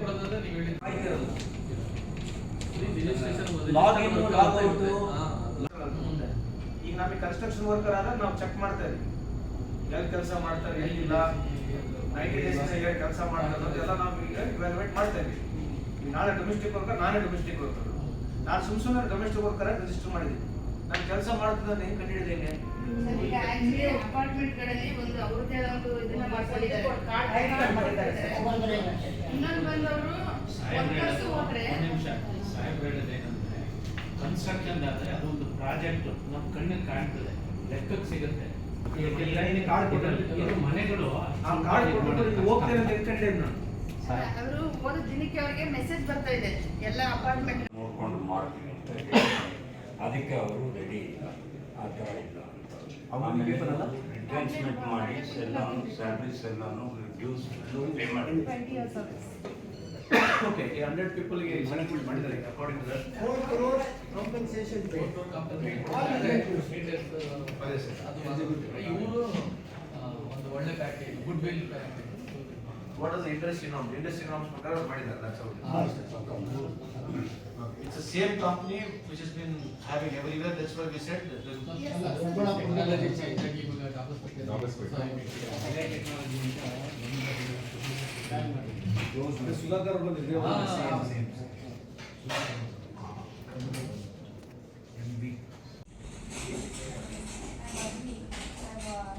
ಕೊಡೋದಾದ್ರೆ ನೀವು ಹೇಳಿ ಲಾಗಿನ್ ಈಗ ನಮಗೆ ಕನ್ಸ್ಟ್ರಕ್ಷನ್ ವರ್ಕರ್ ಆದ್ರೆ ನಾವು ಚೆಕ್ ಮಾಡ್ತಾ ಇದೀವಿ ಎಲ್ಲಿ ಕೆಲಸ ಮಾಡ್ತಾರೆ ಎಲ್ಲಿಲ್ಲ. ನೈಂಟಿ ಡೇಸ್ ಹೇಗೆ ಕೆಲಸ ಮಾಡ್ತಾರೆ. ಅದೆಲ್ಲ ನಾವು ಈಗ ಇವ್ಯಾಲ್ಯೂಯೇಟ್ ಮಾಡ್ತಾ ಇದೀವಿ ನಾಳೆ ಡೊಮೆಸ್ಟಿಕ್ ವರ್ಕರ್ ನಾನೇ ಡೊಮೆಸ್ಟಿಕ್ ವರ್ಕರ್ ನಾನು ಸುಮ್ ಸುಮ್ಮನೆ ಡೊಮೆಸ್ಟಿಕ್ ವರ್ಕರ್ ರಿಜಿಸ್ಟರ್ ಮಾಡಿದ್ದೀನಿ. ನಾನು ಕೆಲಸ ಮಾಡ್ತಿದ್ದ ಹೆಂಗೆ ಕಂಡಿಡಿದೆ ಹೆಂಗೆ? ಸರ್, ಈಗ ಆಕ್ಚುಲಿ ಅಪಾರ್ಟ್ಮೆಂಟ್ಗಳಲ್ಲಿ ಒಂದು ಅವ್ರದ್ದೇ ಆದ ಒಂದು ಇದನ್ನ ಮಾಡ್ಕೊಂಡಿದ್ದಾರೆ. ಕಾರ್ಡ್ ಐಡಿ ಕಾರ್ಡ್ ಮಾಡಿದ್ದಾರೆ. ಇನ್ನೊಂದು ಬಂದವರು ವರ್ಕರ್ಸ್ ಹೋದ್ರೆ ಒಂದು ನಿಮಿಷ. ಸಾಹೇಬ್ ಹೇಳೋದು ಏನಂದ್ರೆ ಕನ್ಸ್ಟ್ರಕ್ಷನ್ ಆದ್ರೆ ಅದೊಂದು ಪ್ರಾಜೆಕ್ಟ್ ನಮ್ಮ ಕಣ್ಣಿಗೆ ಕಾಣ್ತದೆ. ಲೆಕ್ಕಕ್ಕೆ ಸಿಗುತ್ತೆ. ಮನೆಗಳು ಆ ಕಾರ್ಡ್ ಕೊಟ್ಬಿಟ್ಟು ಹೋಗ್ತೇನೆ ಅಂತ ನಾನು. ಅವರು ದಿನಕ್ಕೆ ಅವರಿಗೆ ಮೆಸೇಜ್ ಬರ್ತಾ ಇದೆ. ಎಲ್ಲ ಅಪಾರ್ಟ್ಮೆಂಟ್ ನೋಡ್ಕೊಂಡು ಮಾಡ್ತೀವಿ. ಅಂತ ಹೇಳಿ ಅದಕ್ಕೆ ಅವರು ರೆಡಿ ಇಲ್ಲ. ಆ ಥರ ಇಲ್ಲ ಆಮೇಲೆ? ರಿಟ್ರೆನ್ಸ್ಮೆಂಟ್ ಮಾಡಿ ಎಲ್ಲಾನು ಸ್ಯಾಲ್ರೀಸ್ ಎಲ್ಲಾನು ರಿಡ್ಯೂಸ್ ಪೇ ಮಾಡಿ. ಓಕೆ ಈ ಹಂಡ್ರೆಡ್ ಪೀಪಲ್ಗೆ ಮನೆಗಳು ಮಾಡಿದ್ದಾರೆ ಅಕಾರ್ಡಿಂಗ್ ಟು ದಟ್ ಪರೆಸ ಅದು ಇವರು ಒಂದು ಒಳ್ಳೆ package good will package What as industry norms industry norms ಪ್ರಕಾರ ಮಾಡಿದ್ದಾರೆ that's how it is. It's the same company which has been having everywhere, that's why we said that the technology change ಆಗಿ ಇವಾಗ ಕಾಗದ ಸುಧಾಕರ್ ಬಂದಿದೆ ಹಾ.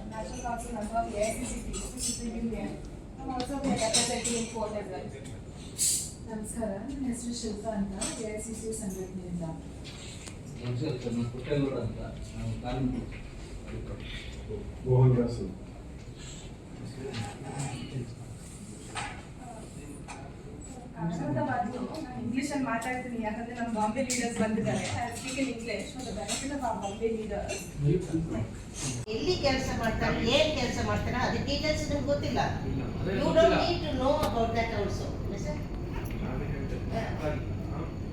National Council member of AICCP, Supreme Union. I'm also the representative ನಮಸ್ಕಾರ ನನ್ನ ಹೆಸರು ಶಿಲ್ಪಾ ಅಂತ A I C C ಸಂಘಟನೆಯಿಂದ. ಪುಟ್ಟೇಗೌಡ ಅಂತ. ಮೋಹನ್ ದಾಸ್. ಬದಲು ಅಲ್ಲಿ ಮಾತಾಡ್ತೀನಿ ಯಾಕಂದ್ರೆ ನಮ್ಮ ಬಾಂಬೆ ಲೀಡರ್ಸ್ ಬಂದಿದ್ದಾರೆ. Speak in English for the benefit of Bombay leaders ಎಲ್ಲಿ ಕೆಲಸ ಮಾಡ್ತಾರೆ ಏನ್ ಕೆಲಸ ಮಾಡ್ತಾರೆ ಅದು ಡೀಟೇಲ್ಸ್ ನಿಮ್ಗೆ ಗೊತ್ತಿಲ್ಲ. You. Don't need to know about that also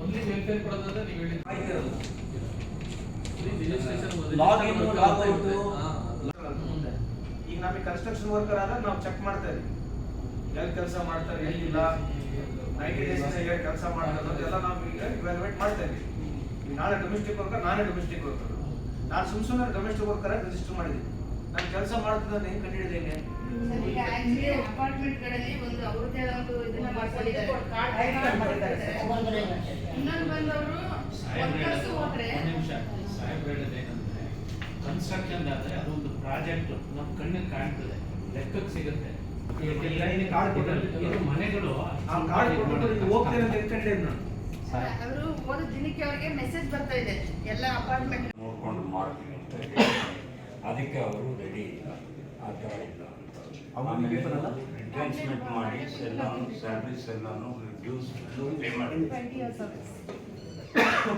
only welfare ಕೊಡೋದಾದ್ರೆ ನೀವು ಹೇಳಿ. ರಿಜಿಸ್ಟ್ರೇಷನ್ ಲಾಗಿನ್ ಲಾಗೌಟ್ ಮುಂದೆ. ಈಗ ನಮಗೆ ಕನ್ಸ್ಟ್ರಕ್ಷನ್ ವರ್ಕರ್ ಆದ್ರೆ ನಾವು ಚೆಕ್ ಮಾಡ್ತಾ ಇದೀವಿ ಎಲ್ಲಿ ಕೆಲಸ ಮಾಡ್ತಾರೆ ಎಲ್ಲಿಲ್ಲ. ನೈಂಟಿ ಡೇಸ್ ಹೇಗೆ ಕೆಲಸ ಮಾಡ್ತಾರೆ ಅದೆಲ್ಲ ನಾವು ಈಗ ಇವ್ಯಾಲ್ಯೂಯೇಟ್ ಮಾಡ್ತಾ ಇದ್ದೀವಿ. ಈಗ ನಾಳೆ ಡೊಮೆಸ್ಟಿಕ್ ವರ್ಕರ್ ನಾನೇ ಡೊಮೆಸ್ಟಿಕ್ ವರ್ಕರ್ ನಾನು ಸುಮ್ ಸುಮ್ಮನೆ ಡೊಮೆಸ್ಟಿಕ್ ವರ್ಕರ್ ರಿಜಿಸ್ಟರ್ ಮಾಡಿದ್ದೀನಿ. ನಾನು ಕೆಲಸ ಮಾಡ್ತಿದ್ದ ಹೆಂಗೆ ಕಂಡಿಡಿದೆ ಹೆಂಗೆ? ಸರ್, ಈಗ ಆಕ್ಚುಲಿ ಅಪಾರ್ಟ್ಮೆಂಟ್ ಒಂದು ಅವ್ರದ್ದೇ ಆದ ಒಂದು ಇದನ್ನ ಮಾಡ್ಕೊಂಡಿದ್ದಾರೆ. ಇನ್ನೊಂದು ಬಂದವರು ವರ್ಕರ್ಸ್ ಹೋದ್ರೆ ಕನ್ಸ್ಟ್ರಕ್ಷನ್ ಆದ್ರೆ ಅದೊಂದು ಪ್ರಾಜೆಕ್ಟ್ ನಮ್ಮ ಕಣ್ಣಿಗೆ ಕಾಣ್ತದೆ. ಲೆಕ್ಕಕ್ಕೆ ಸಿಗುತ್ತೆ. ಕಾರ್ಡ್ ಕೊಟ್ಟರು ಇದು ಮನೆಗಳು ಆ ಕಾರ್ಡ್ ನೀವು ಹೋಗ್ತೇನೆ ಅಂತ ಕಂಡಿದ್ದೀನಿ ನಾನು ಅವರು ಒಂದು ದಿನಕ್ಕೆ ಅವರಿಗೆ ಮೆಸೇಜ್ ಬರ್ತಾ ಇದೆ. ಎಲ್ಲ ಅಪಾರ್ಟ್ಮೆಂಟ್ ನೋಡ್ಕೊಂಡು ಮಾಡ್ತೀವಿ ಅಂತ ಅದಕ್ಕೆ ಅವರು ರೆಡಿ ಇಲ್ಲ. ಆ ಥರ ಇಲ್ಲ? ರಿಟ್ರೆನ್ಸ್ಮೆಂಟ್ ಮಾಡಿ ಎಲ್ಲಾನು ಸ್ಯಾಲ್ರೀಸ್ ಎಲ್ಲಾನು reduce payment twenty years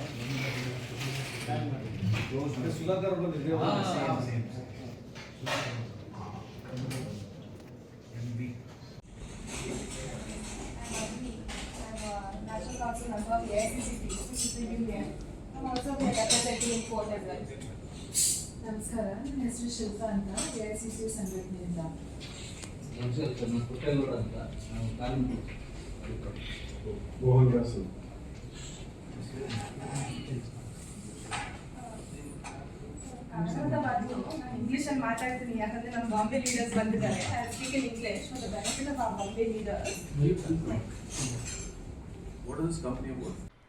well. ನಮಸ್ಕಾರ ನನ್ನ ಹೆಸರು ಶಿಲ್ಪಾ ಅಂತ ಎ ಐ ಸಿ ಸಿ ಸಂಘಟನೆಯಿಂದ ಪುಟ್ಟೇಗೌಡ ಅಂತ ನಾವು ಕಾರ್ಮಿಕರು ಮೋಹನ್ ದಾಸ್ ನಾನು ಅಲ್ಲಿ ಮಾತಾಡ್ತೀನಿ ಯಾಕಂದ್ರೆ ನಮ್ಮ ಬಾಂಬೆ ಲೀಡರ್ಸ್ ಬಂದಿದ್ದಾರೆ. I speak in English for the benefit of our Bombay leaders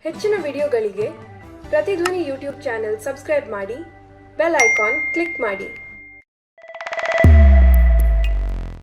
ಹೆಚ್ಚಿನ ವಿಡಿಯೋಗಳಿಗೆ ಪ್ರತಿಧ್ವನಿ ಯೂಟ್ಯೂಬ್ ಚಾನೆಲ್ ಸಬ್ಸ್ಕ್ರೈಬ್ ಮಾಡಿ ಬೆಲ್ ಐಕಾನ್ ಕ್ಲಿಕ್ ಮಾಡಿ.